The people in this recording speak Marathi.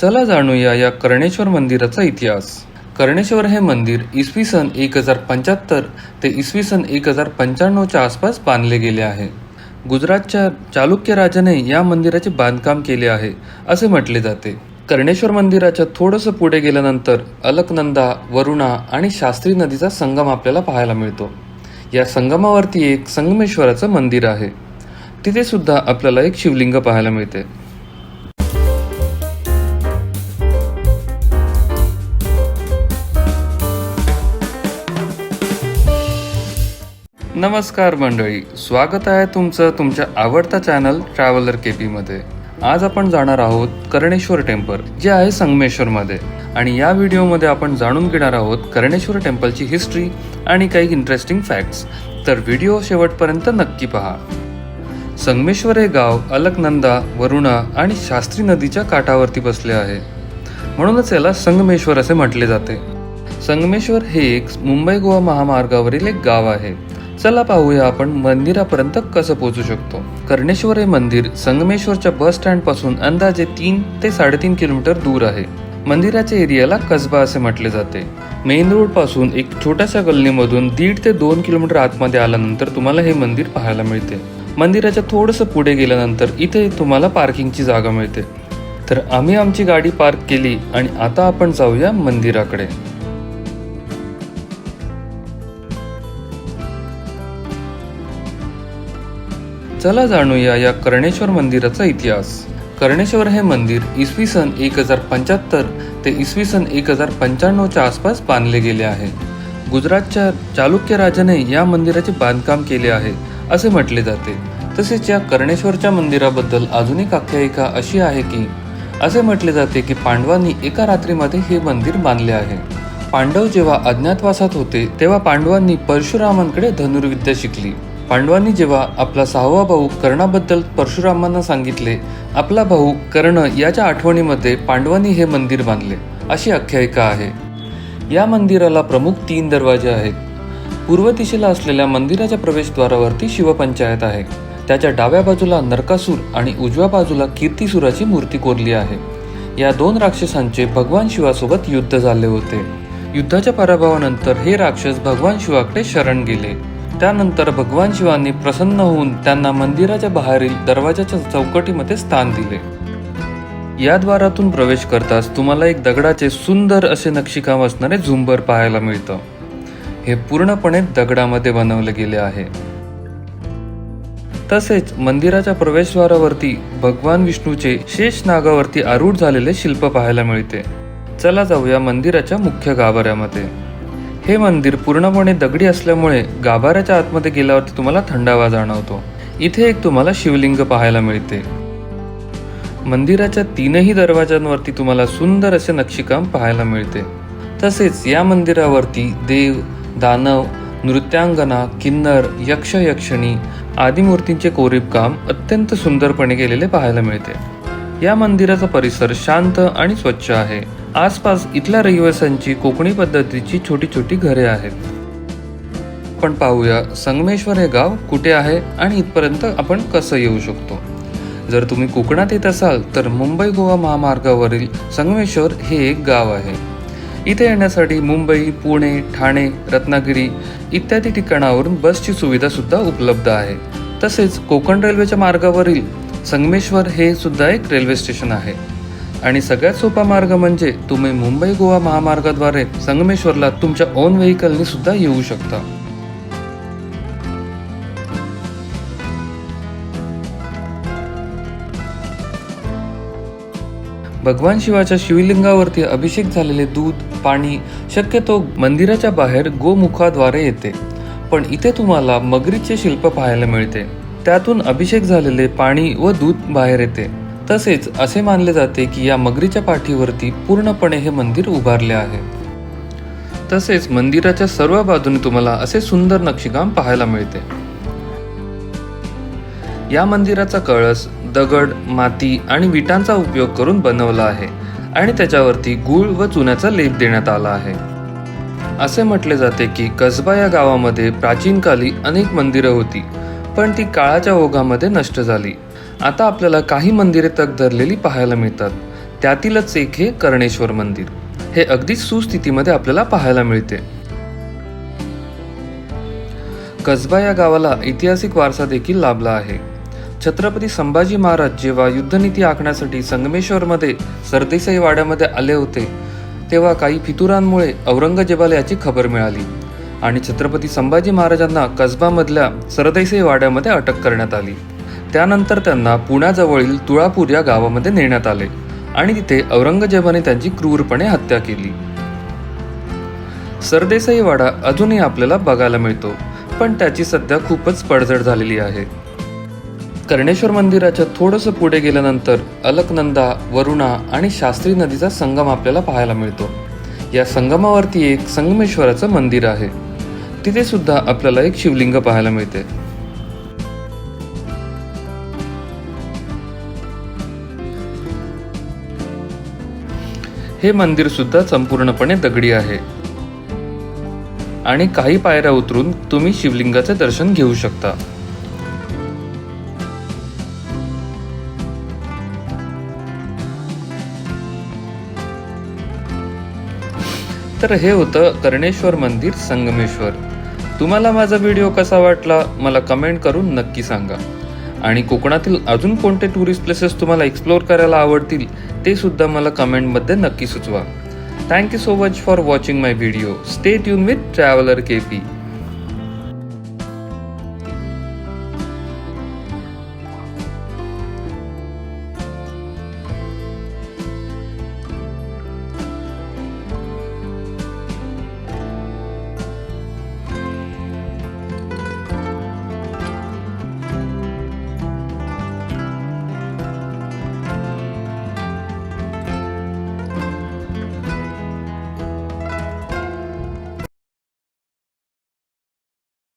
चला जाणूया या कर्णेश्वर मंदिराचा इतिहास. कर्णेश्वर हे मंदिर इसवी सन एक हजार पंच्याहत्तर ते इसवी सन एक हजार पंच्याण्णवच्या आसपास बांधले गेले आहे. गुजरातच्या चालुक्य राजाने या मंदिराचे बांधकाम केले आहे असे म्हटले जाते. कर्णेश्वर मंदिराच्या थोडंसं पुढे गेल्यानंतर अलकनंदा वरुणा आणि शास्त्री नदीचा संगम आपल्याला पाहायला मिळतो. या संगमावरती एक संगमेश्वराचं मंदिर आहे. तिथे सुद्धा आपल्याला एक शिवलिंग पाहायला मिळते. नमस्कार मंडळी स्वागत आहे तुमचं तुमच्या आवडता चॅनल ट्रॅव्हलर केपीमध्ये आज आपण जाणार आहोत कर्णेश्वर टेम्पल जे आहे संगमेश्वरमध्ये. आणि या व्हिडिओमध्ये आपण जाणून घेणार आहोत कर्णेश्वर टेम्पलची हिस्ट्री आणि काही इंटरेस्टिंग फॅक्ट्स तर व्हिडिओ शेवटपर्यंत नक्की पहा. संगमेश्वर हे गाव अलकनंदा वरुणा आणि शास्त्री नदीच्या काठावरती बसले आहे. म्हणूनच याला संगमेश्वर असे म्हटले जाते. संगमेश्वर हे एक मुंबई गोवा महामार्गावरील एक गाव आहे. चला पाहूया आपण मंदिरापर्यंत कसं पोहोचू शकतो. कर्णेश्वर हे मंदिर संगमेश्वरच्या बस स्टँडपासून अंदाजे तीन ते साडेतीन किलोमीटर दूर आहे. मंदिराच्या एरियाला कसबा असे म्हटले जाते. मेन रोडपासून एक छोट्याशा गल्लीमधून दीड ते दोन किलोमीटर आतमध्ये आल्यानंतर तुम्हाला हे मंदिर पाहायला मिळते. मंदिराच्या थोडंसं पुढे गेल्यानंतर इथे तुम्हाला पार्किंगची जागा मिळते. तर आम्ही आमची गाडी पार्क केली आणि आता आपण जाऊया मंदिराकडे. चला जाणूया या कर्णेश्वर मंदिराचा इतिहास. कर्णेश्वर हे मंदिर इसवी सन एक हजार पंच्याहत्तर ते इसवी सन एक हजार पंच्याण्णवच्या आसपास बांधले गेले आहे. गुजरातच्या चालुक्य राजाने या मंदिराचे बांधकाम केले आहे असे म्हटले जाते. तसेच या कर्णेश्वरच्या मंदिराबद्दल अजून एक आख्यायिका अशी आहे की असे म्हटले जाते की पांडवांनी एका रात्रीमध्ये हे मंदिर बांधले आहे. पांडव जेव्हा अज्ञातवासात होते तेव्हा पांडवांनी परशुरामांकडे धनुर्विद्या शिकली. पांडवांनी जेव्हा आपला सहावा भाऊ कर्णाबद्दल परशुरामांना सांगितले आपला भाऊ कर्ण याच्या आठवणीमध्ये पांडवांनी हे मंदिर बांधले. अशी आख्यायिका आहे. या मंदिराला प्रमुख तीन दरवाजे आहेत. पूर्व दिशेला असलेल्या मंदिराच्या प्रवेशद्वारावरती शिवपंचायत आहे. त्याच्या डाव्या बाजूला नरकासूर आणि उजव्या बाजूला कीर्तिसुराची मूर्ती कोरली आहे. या दोन राक्षसांचे भगवान शिवासोबत युद्ध झाले होते. युद्धाच्या पराभवानंतर हे राक्षस भगवान शिवाकडे शरण गेले. त्यानंतर भगवान शिवांनी प्रसन्न होऊन त्यांना मंदिराच्या बाहेरील दरवाजाच्या चौकटीमध्ये स्थान दिले. या द्वारातून प्रवेश करताच तुम्हाला एक दगडाचे सुंदर असे नक्षीकाम असणारे झुंबर पाहायला मिळतं. हे पूर्णपणे दगडामध्ये बनवले गेले आहे. तसेच मंदिराच्या प्रवेशद्वारावरती भगवान विष्णूचे शेष नागावरती आरूढ झालेले शिल्प पाहायला मिळते. चला जाऊया मंदिराच्या मुख्य गाभाऱ्यामध्ये. हे मंदिर पूर्णपणे दगडी असल्यामुळे गाभाऱ्याच्या आतमध्ये गेल्यावरती तुम्हाला थंडावा जाणवतो. इथे एक तुम्हाला शिवलिंग पाहायला मिळते. मंदिराच्या तीनही दरवाजांवरती तुम्हाला सुंदर असे नक्षीकाम पाहायला मिळते. तसेच या मंदिरावरती देव दानव नृत्यांगना किन्नर यक्ष यक्षणी आदी मूर्तींचे कोरीवकाम अत्यंत सुंदरपणे केलेले पाहायला मिळते. या मंदिराचा परिसर शांत आणि स्वच्छ आहे. आसपास इथल्या रहिवाशांची कोकणी पद्धतीची छोटी छोटी घरे आहेत. आपण पाहूया संगमेश्वर हे गाव कुठे आहे आणि इथपर्यंत आपण कसं येऊ शकतो. जर तुम्ही कोकणात येत असाल तर मुंबई गोवा महामार्गावरील संगमेश्वर हे एक गाव आहे. इथे येण्यासाठी मुंबई पुणे ठाणे रत्नागिरी इत्यादी ठिकाणावरून बसची सुविधा सुद्धा उपलब्ध आहे. तसेच कोकण रेल्वेच्या मार्गावरील संगमेश्वर हे सुद्धा एक रेल्वे स्टेशन आहे. आणि सगळ्यात सोपा मार्ग म्हणजे तुम्ही मुंबई गोवा महामार्गाद्वारे संगमेश्वरला तुमच्या ओन व्हेकलने सुद्धा येऊ शकता. भगवान शिवाच्या शिवलिंगावरती अभिषेक झालेले दूध पाणी शक्यतो मंदिराच्या बाहेर गोमुखाद्वारे येते. पण इथे तुम्हाला मगरीचे शिल्प पाहायला मिळते. त्यातून अभिषेक झालेले पाणी व दूध बाहेर येते. तसेच असे मानले जाते की या मगरीच्या पाठीवरती पूर्णपणे हे मंदिर उभारले आहे. तसेच मंदिराच्या सर्व बाजूने तुम्हाला असे सुंदर नक्षीकाम पाहायला मिळते. या मंदिराचा कळस दगड माती आणि विटांचा उपयोग करून बनवला आहे आणि त्याच्यावरती गूळ व चुन्याचा लेप देण्यात आला आहे. असे म्हटले जाते की कसबा या गावामध्ये प्राचीन काली अनेक मंदिरं होती पण ती काळाच्या ओघामध्ये नष्ट झाली. आता आपल्याला काही मंदिरे तग धरलेली पाहायला मिळतात. त्यातीलच एक हे कर्णेश्वर मंदिर. हे अगदीच सुस्थितीमध्ये आपल्याला पाहायला मिळते. कसबा या गावाला ऐतिहासिक वारसा देखील लाभला आहे. छत्रपती संभाजी महाराज जेव्हा युद्धनीती आखण्यासाठी संगमेश्वरमध्ये सरदेसाई वाड्यामध्ये आले होते तेव्हा काही फितुरांमुळे औरंगजेबाला याची खबर मिळाली. आणि छत्रपती संभाजी महाराजांना कसबामधल्या सरदेसाई वाड्यामध्ये अटक करण्यात आली. त्यानंतर त्यांना पुण्याजवळील तुळापूर या गावामध्ये नेण्यात आले आणि तिथे औरंगजेबाने त्यांची क्रूरपणे हत्या केली. सरदेसाई वाडा अजूनही आपल्याला बघायला मिळतो पण त्याची सध्या खूपच पडझड झालेली आहे. कर्णेश्वर मंदिराच्या थोडंसं पुढे गेल्यानंतर अलकनंदा वरुणा आणि शास्त्री नदीचा संगम आपल्याला पाहायला मिळतो. या संगमावरती एक संगमेश्वराचं मंदिर आहे. तिथे सुद्धा आपल्याला एक शिवलिंग पाहायला मिळते. हे मंदिर सुद्धा संपूर्णपणे दगडी आहे. आणि काही पायऱ्या उतरून तुम्ही शिवलिंगाचे दर्शन घेऊ शकता. तर हे होतं कर्णेश्वर मंदिर संगमेश्वर. तुम्हाला माझा व्हिडिओ कसा वाटला मला कमेंट करून नक्की सांगा. आणि कोकणातील अजून कोणते टुरिस्ट प्लेसेस तुम्हाला एक्सप्लोअर करायला आवडतील ते सुद्धा मला कमेंटमध्ये नक्की सुचवा. Thank you so much for watching my video stay tune with traveller K P